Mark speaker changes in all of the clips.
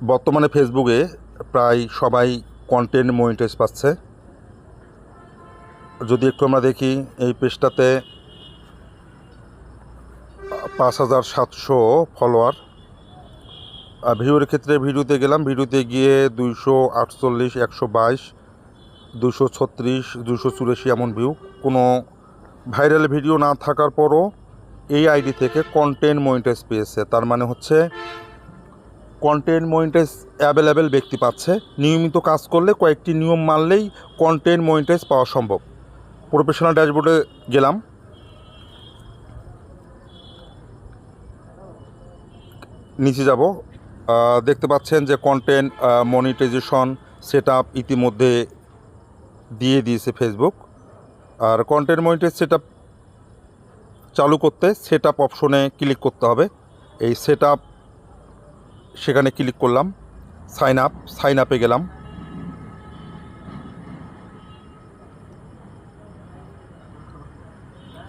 Speaker 1: বর্তমানে ফেসবুকে প্রায় সবাই কন্টেন্ট মনিটাইজ পাচ্ছে। যদি একটু আমরা দেখি, এই পেজটাতে পাঁচ হাজার সাতশো ফলোয়ার ভিডিওর ক্ষেত্রে ভিডিওতে গেলাম, ভিডিওতে গিয়ে দুইশো আটচল্লিশ, একশো বাইশ দুশো ছত্রিশ দুশো চুরাশি এমন ভিউ কোনো ভাইরাল ভিডিও না থাকার পরও এই আইডি থেকে কন্টেন্ট মনিটাইজ পেয়েছে। তার মানে হচ্ছে কন্টেন্ট মনিটাইজ অ্যাভেলেবেল ব্যক্তি পাচ্ছে। নিয়মিত কাজ করলে কয়েকটি নিয়ম মানলেই কন্টেন্ট মনিটাইজ পাওয়া সম্ভব। প্রফেশনাল ড্যাশবোর্ডে গেলাম। নিচে যাব। দেখতে পাচ্ছেন যে কন্টেন্ট মনিটাইজেশন সেট ইতিমধ্যে দিয়ে দিয়েছে ফেসবুক আর কন্টেন্ট মনিটাইজ সেট চালু করতে সেট অপশনে ক্লিক করতে হবে। এই সেট আপ সেখানে ক্লিক করলাম সাইন আপ সাইন আপে গেলাম।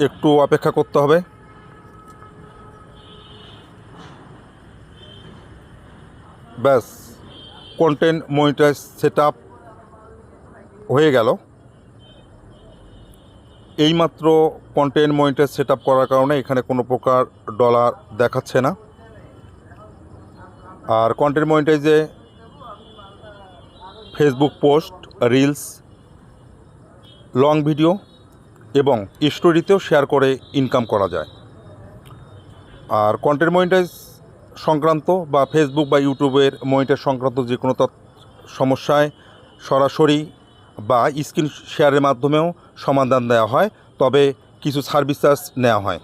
Speaker 1: একটু অপেক্ষা করতে হবে। ব্যাস কন্টেন্ট মনিটাইজ সেট হয়ে গেল। এইমাত্র কন্টেন্ট মনিটাইজ সেট করার কারণে এখানে কোনো প্রকার ডলার দেখাচ্ছে না। আর content মনিটাইজে Facebook post reels long video এবং স্টোরিতেও শেয়ার করে ইনকাম করা যায়। আর কন্টেন্ট মনিটাইজ সংক্রান্ত বা ফেসবুক বা ইউটিউবের মনিটাইজ সংক্রান্ত যে কোনো সমস্যায় সরাসরি বা স্ক্রিন শেয়ারের মাধ্যমেও সমাধান দেওয়া হয়, তবে কিছু সার্ভিস চার্জ নেওয়া হয়।